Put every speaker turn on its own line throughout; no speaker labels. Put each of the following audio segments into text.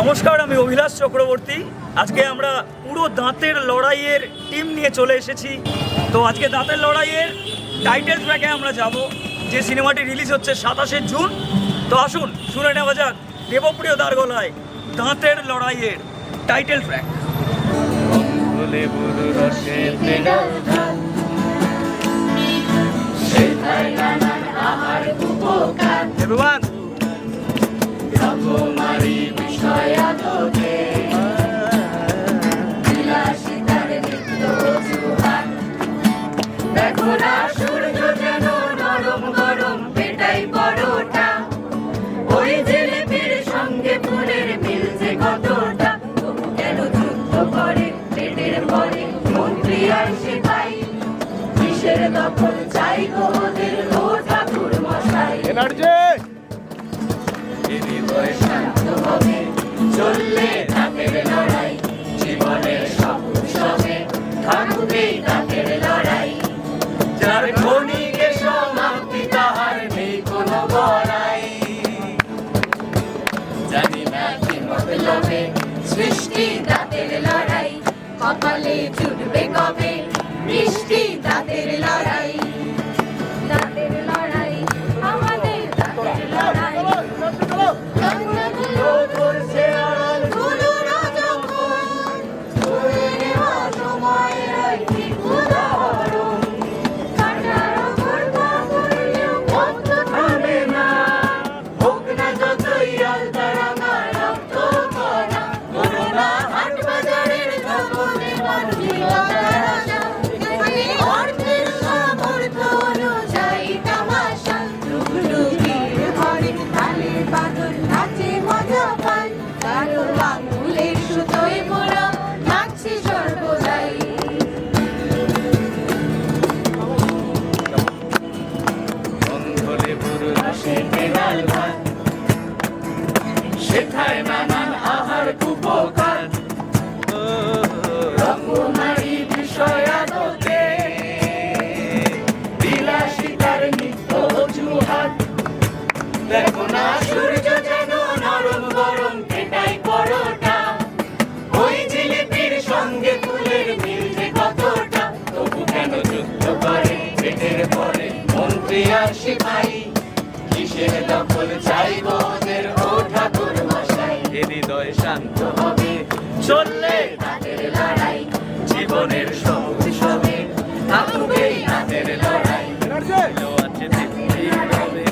নমস্কার, আমি অভিলাষ চক্রবর্তী। আজকে আমরা পুরো দাঁতের লড়াইয়ের টিম নিয়ে চলে এসেছি। তো আজকে দাঁতের লড়াইয়ের টাইটেল ট্র্যাকে আমরা যাব, যে সিনেমাটি রিলিজ হচ্ছে সাতাশে জুন। তো আসুন, শুনে নেওয়া যাক, দেবপ্রিয় দার গলায় দাঁতের লড়াইয়ের টাইটেল ট্র্যাক
ফুলে
দখল চাই গো ওদের ও ঠাকুর মশাই।
এনার্জি
হৃদয় শান্ত হবে চললে তাদের লড়াই জীবনের সব উৎসবে থাকবেই তাদের লড়াই। যার ক্ষণিকে সমাপ্তি তাহার নেই কোনো বড়াই জানি না কি মতলবে সৃষ্টি তাদের লড়াই কপালে জুটবে কবে? মিষ্টি দাঁতের লড়াই। শেখায় নানান আহার কুপকার। রকমারি বিষয় নিত্য অজুহাত। দেখো সূর্য যেন নরম পেটাই পরোটা। ওই জিলিপির সঙ্গে ফুলের মিল কেন যুদ্ধ করে, পেটের পরে মন্ত্রী আর সিপাহী? কিসের
হৃদয় শান্ত
হবে। চললে তাদের লড়াই জীবনের সব। উৎসবে থাকবেই তাদের লড়াই।
আছে তৃপ্তি হবে।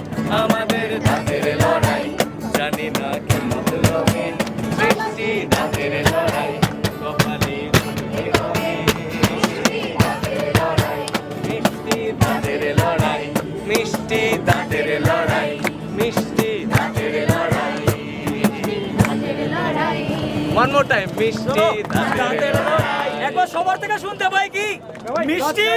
আমাদের
তাদের লড়াই।
জানি না কি মতলবে। সৃষ্টি তাদের লড়াই। কপালে মিষ্টি তাদের লড়াই। মিষ্টি তাদের লড়াই। ওয়ান মোর টাইম মিষ্টি
একবার সবার থেকে শুনতে পাই কি? মিষ্টি